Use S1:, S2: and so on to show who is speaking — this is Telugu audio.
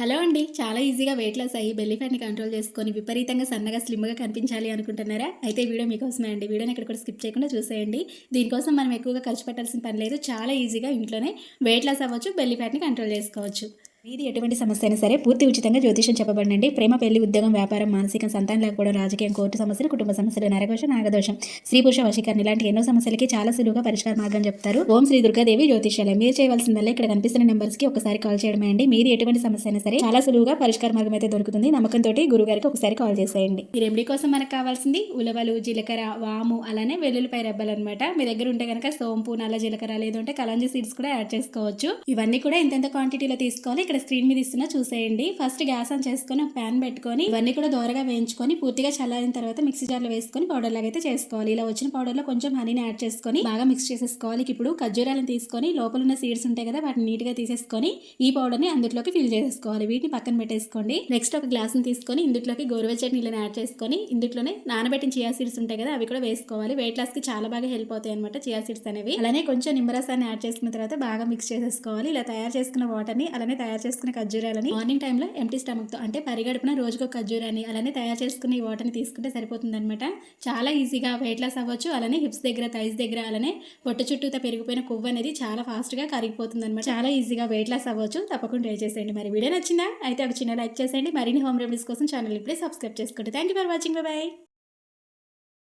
S1: హలో అండి చాలా ఈజీగా వెయిట్ లాస్ అయ్యి బెల్లీ ఫ్యాట్ని కంట్రోల్ చేసుకొని విపరీతంగా సన్నగా స్లిమ్గా కనిపించాలి అనుకుంటున్నారా? అయితే వీడియో మీకోసమే అండి. వీడియోని ఎక్కడ కూడా స్కిప్ చేయకుండా చూసేయండి. దీనికోసం మనం ఎక్కువగా ఖర్చు పెట్టాల్సిన పని లేదు. చాలా ఈజీగా ఇంట్లోనే వెయిట్ లాస్ అవ్వచ్చు బెల్లీ ఫ్యాట్ని కంట్రోల్ చేసుకోవచ్చు. మీది ఎటువంటి సమస్య అయినా సరే పూర్తి ఉచితంగా జ్యోతిషం చెప్పబడండి ప్రేమ పెళ్ళి ఉద్యోగం వ్యాపారం మానసిక సంతానం లేకపోవడం రాజకీయం కోర్టు సమస్యలు కుటుంబ సమస్యలు నరకోశం నాగదోషం స్త్రీ పురుష వశీకరణ ఇలాంటి ఎన్నో సమస్యలకి చాలా సులువుగా పరిష్కార మార్గం చెప్తారు. ఓం శ్రీ దుర్గాదేవి జ్యోతిషాలయం మీరు చేయవలసిందల్లా ఇక్కడ కనిపిస్తున్న నెంబర్స్కి ఒకసారి కాల్ చేయడమే అండి. మీది ఎటువంటి సమస్య అయినా సరే చాలా సులువుగా పరిష్కార మార్గం అయితే దొరుకుతుంది. నమ్మకంతో గురువు గారికి ఒకసారి కాల్ చేసేయండి. ఈ రెమెడీ కోసం మనకు కావాల్సింది ఉలవలు జీలకర్ర వాము అలానే వెల్లుల్లిపై రెబ్బలు అనమాట మీ దగ్గర ఉంటే కనుక సోంపు నల్ల జీలకర్ర లేదంటే కలంజీ సీడ్స్ కూడా యాడ్ చేసుకోవచ్చు. ఇవన్నీ కూడా ఎంతెంత క్వాంటిటీలో తీసుకోవాలి. ఇక్కడ స్క్రీన్ మీద ఇస్తున్నా చూసేయండి. ఫస్ట్ గ్యాస్ ఆన్ చేసుకొని ఒక ప్యాన్ పెట్టుకొని ఇవన్నీ కూడా దోరగా వేయించుకొని పూర్తిగా చల్లారిన తర్వాత మిక్సీ జార్లో వేసుకొని పౌడర్ లాగా అయితే చేసుకోవాలి. ఇలా వచ్చిన పౌడర్లో కొంచెం హనీని యాడ్ చేసుకొని బాగా మిక్స్ చేసేసుకోవాలి. ఇప్పుడు ఖర్జూరాలను తీసుకొని లోపల ఉన్న సీడ్స్ ఉంటాయి కదా వాటిని నీట్గా తీసేసుకొని ఈ పౌడర్ని అందులోకి ఫిల్ చేసేసుకోవాలి వీటిని పక్కన పెట్టేసుకోండి. నెక్స్ట్ ఒక గ్లాస్ని తీసుకొని ఇందులోకి గోరువెచ్చని నీళ్ళని యాడ్ చేసుకొని ఇందులోనే నానబెట్టిన చియా సీడ్స్ ఉంటాయి కదా అవి కూడా వేసుకోవాలి. వెయిట్ లాస్కి చాలా బాగా హెల్ప్ అవుతాయి అనమాట చియా సీడ్స్ అనేవి. అలానే కొంచెం నిమ్మరసాన్ని యాడ్ చేసుకున్న తర్వాత బాగా మిక్స్ చేసేసుకోవాలి. ఇలా తయారు చేసుకున్న వాటర్ని అలానే తయారు చేసుకున్న ఖర్జూరాలని మార్నింగ్ టైంలో ఎంటీ స్టమక్తో అంటే పరిగడుపున రోజుకో ఖర్జూరాన్ని అలానే తయారు చేసుకున్న ఈ వాటర్ని తీసుకుంటే సరిపోతుంది అనమాట చాలా ఈజీగా వెయిట్ లాస్ అవ్వచ్చు అలానే హిప్స్ దగ్గర థైస్ దగ్గర అలానే పొట్టు చుట్టూతో పెరిగిపోయిన కొవ్వు అనేది చాలా ఫాస్ట్గా కరిగిపోతుంది అనమాట చాలా ఈజీగా వెయిట్ లాస్ అవ్వచ్చు తప్పకుండా ట్రై చేసేయండి. మరి వీడియో నచ్చిందా? అయితే ఒక చిన్న లైక్ చేసేయండి. మరిన్ని హోమ్ రెమెడీస్ కోసం ఛానల్ ఇప్పుడే సబ్స్క్రైబ్ చేసుకోండి thank you for watching bye